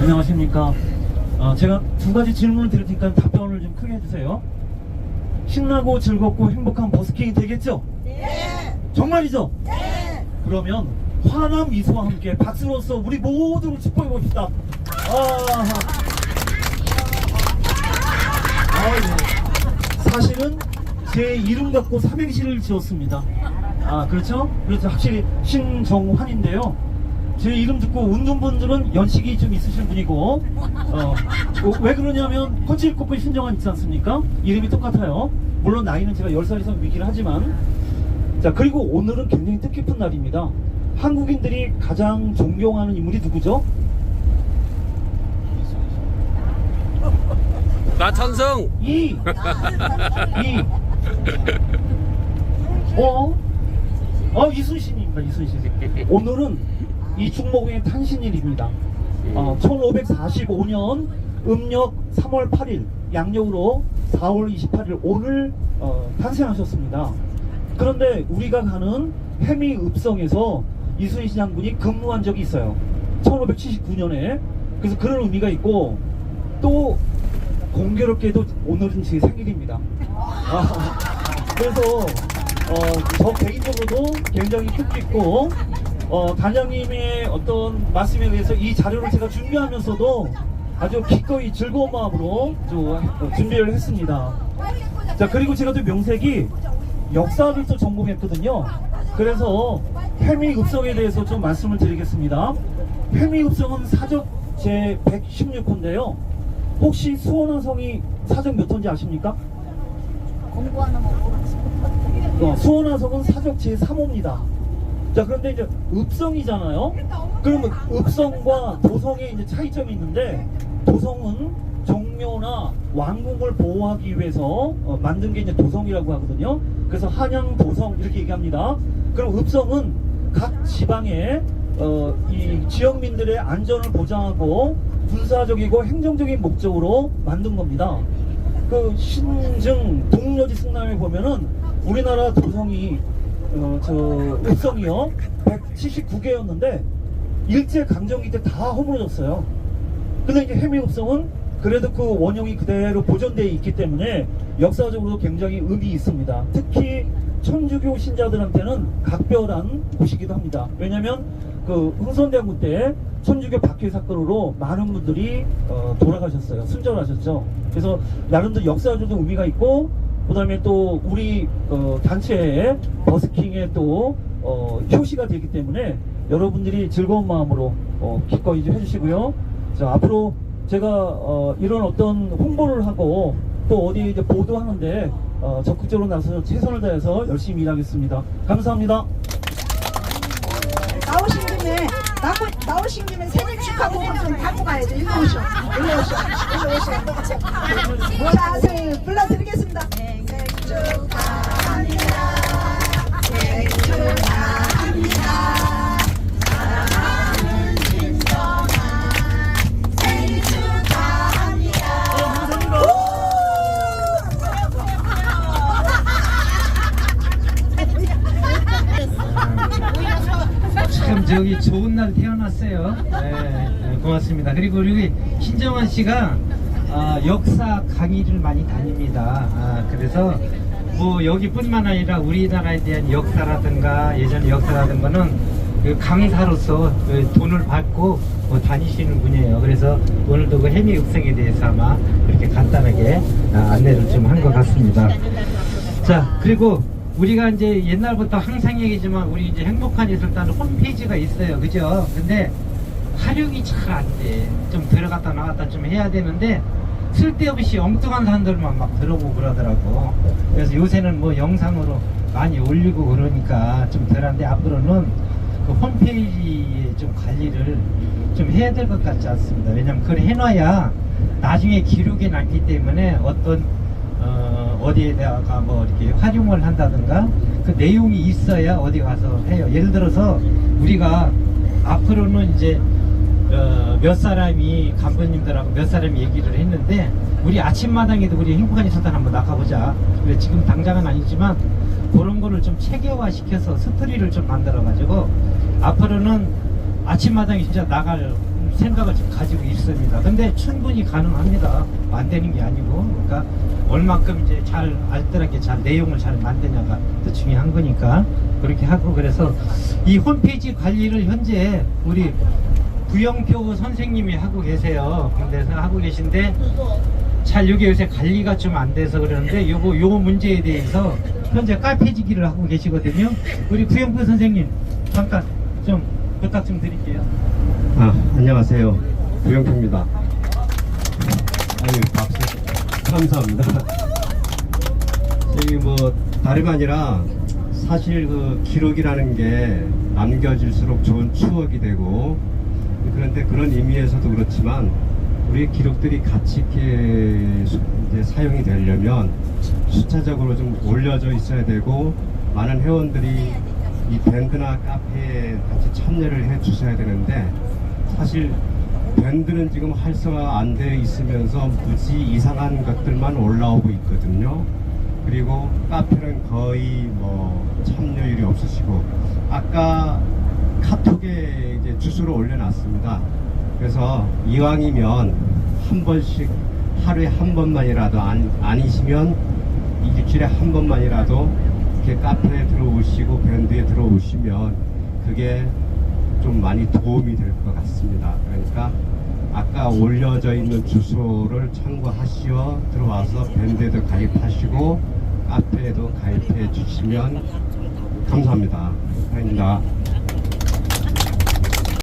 안녕하십니까. 어, 제가 두 가지 질문을 드릴 테니까 답변을 좀 크게 해주세요. 신나고 즐겁고 행복한 버스킹이 되겠죠? 네. 정말이죠? 네. 그러면 화남 미소와 함께 박수로서 우리 모두를 축복해 봅시다. 아, 아, 예. 사실은 제 이름 갖고 삼행시를 지었습니다. 아, 그렇죠? 그렇죠. 확실히 신정환인데요. 제 이름 듣고 웃는 분들은 연식이 좀 있으신 분이고, 어, 어, 왜 그러냐면, 헌칠꽃불 신정환 있지 않습니까? 이름이 똑같아요. 물론 나이는 제가 10살 이상 위기를 하지만, 자, 그리고 오늘은 굉장히 뜻깊은 날입니다. 한국인들이 가장 존경하는 인물이 누구죠? 나천성 이! 이! 어? 어, 이순신입니다, 이순신. 오늘은 이 중목의 탄신일입니다. 어, 1545년 음력 3월 8일, 양력으로 4월 28일 오늘 어, 탄생하셨습니다. 그런데 우리가 가는 해미 읍성에서 이순신 장군이 근무한 적이 있어요. 1579년에. 그래서 그런 의미가 있고 또 공교롭게도 오늘은 제 생일입니다. 아, 그래서 어, 저 개인적으로도 굉장히 뜻깊고 어, 단장님의 어떤 말씀에 의해서 이 자료를 제가 준비하면서도 아주 기꺼이 즐거운 마음으로 좀, 어, 준비를 했습니다. 자 그리고 제가 또 명색이 역사를 또 전공했거든요. 그래서 해미읍성에 대해서 좀 말씀을 드리겠습니다. 해미읍성은 사적 제 116호인데요. 혹시 수원화성이 사적 몇 호인지 아십니까? 공부하는 거 어, 수원화성은 사적 제 3호입니다. 자 그런데 이제 읍성이잖아요. 그러면 읍성과 도성에 이제 차이점이 있는데 도성은 정묘나 왕궁을 보호하기 위해서 어, 만든 게 이제 도성이라고 하거든요. 그래서 한양 도성 이렇게 얘기합니다. 그럼 읍성은 각 지방의 어, 이 지역민들의 안전을 보장하고 군사적이고 행정적인 목적으로 만든 겁니다. 그 신증 동료지 승남에 보면은 우리나라 도성이 어, 저 읍성이요 179개였는데 일제 강점기 때 다 허물어졌어요. 근데 이제 해미읍성은 그래도 그 원형이 그대로 보존되어 있기 때문에 역사적으로 굉장히 의미 있습니다. 특히 천주교 신자들한테는 각별한 곳이기도 합니다. 왜냐하면 그 흥선대원군 때 천주교 박해 사건으로 많은 분들이 어, 돌아가셨어요. 순절하셨죠. 그래서 나름대로 역사적인 의미가 있고 그 다음에 또 우리 어, 단체의 버스킹의 또 어, 표시가 되기 때문에 여러분들이 즐거운 마음으로 어, 기꺼이 좀 해주시고요. 자 앞으로 제가 어, 이런 어떤 홍보를 하고 또 어디 이제 보도하는데 어, 적극적으로 나서 최선을 다해서 열심히 일하겠습니다. 감사합니다. 나오신 김에 나고, 나오신 김에 생일 축하 공을 좀 받고 가야죠. 일로 오셔. 일로 오셔. 일로 오셔. 모자를 불러드리겠습니다. 생일 축하합니다. 저기 좋은 날 태어났어요. 네, 네, 고맙습니다. 그리고 우리 신정환 씨가 아, 역사 강의를 많이 다닙니다. 아, 그래서 뭐 여기뿐만 아니라 우리나라에 대한 역사라든가 예전 역사라든가는 그 강사로서 그 돈을 받고 뭐 다니시는 분이에요. 그래서 오늘도 그 해미 육성에 대해서 아마 그렇게 간단하게 아, 안내를 좀 한 것 같습니다. 자 그리고 우리가 이제 옛날부터 항상 얘기지만 우리 이제 행복한 예술단 홈페이지가 있어요. 그죠? 근데 활용이 잘 안 돼. 좀 들어갔다 나갔다 좀 해야 되는데 쓸데없이 엉뚱한 사람들만 막 들어오고 그러더라고. 그래서 요새는 뭐 영상으로 많이 올리고 그러니까 좀 덜한데 앞으로는 그 홈페이지에 좀 관리를 좀 해야 될 것 같지 않습니다. 왜냐면 그걸 해놔야 나중에 기록에 남기 때문에 어떤 어, 어디에다가 뭐 이렇게 활용을 한다든가 그 내용이 있어야 어디 가서 해요. 예를 들어서 우리가 앞으로는 이제 어, 몇 사람이 간부님들하고 몇 사람이 얘기를 했는데 우리 아침마당에도 우리 행복한 이설단 한번 나가보자. 그래 지금 당장은 아니지만 그런 거를 좀 체계화 시켜서 스토리를 좀 만들어 가지고 앞으로는 아침마당에 진짜 나갈 생각을 지금 가지고 있습니다. 근데 충분히 가능합니다. 안 되는 게 아니고, 그러니까 얼마큼 이제 잘 알뜰하게 잘 내용을 잘 만드냐가 더 중요한 거니까 그렇게 하고 그래서 이 홈페이지 관리를 현재 우리 구영표 선생님이 하고 계세요. 그래서 하고 계신데 잘 여기 요새 관리가 좀 안 돼서 그러는데 요거 요 문제에 대해서 현재 카페지기를 하고 계시거든요. 우리 구영표 선생님 잠깐 좀 부탁 좀 드릴게요. 아, 안녕하세요. 구영표입니다. 아유, 박수. 감사합니다. 저기 뭐, 다름 아니라, 사실 그 기록이라는 게 남겨질수록 좋은 추억이 되고, 그런데 그런 의미에서도 그렇지만, 우리 기록들이 같이 이제 사용이 되려면 숫자적으로 좀 올려져 있어야 되고, 많은 회원들이 이 밴드나 카페에 같이 참여를 해 주셔야 되는데, 사실 밴드는 지금 활성화 안돼 있으면서 무지 이상한 것들만 올라오고 있거든요. 그리고 카페는 거의 뭐 참여율이 없으시고 아까 카톡에 이제 주소를 올려놨습니다. 그래서 이왕이면 한 번씩 하루에 한 번만이라도 안, 아니시면 일주일에 한 번만이라도 이렇게 카페에 들어오시고 밴드에 들어오시면 그게 좀 많이 도움이 될 것 같습니다. 그러니까 아까 올려져 있는 주소를 참고하시어 들어와서 밴드에도 가입하시고 카페에도 가입해 주시면 감사합니다. 감사합니다.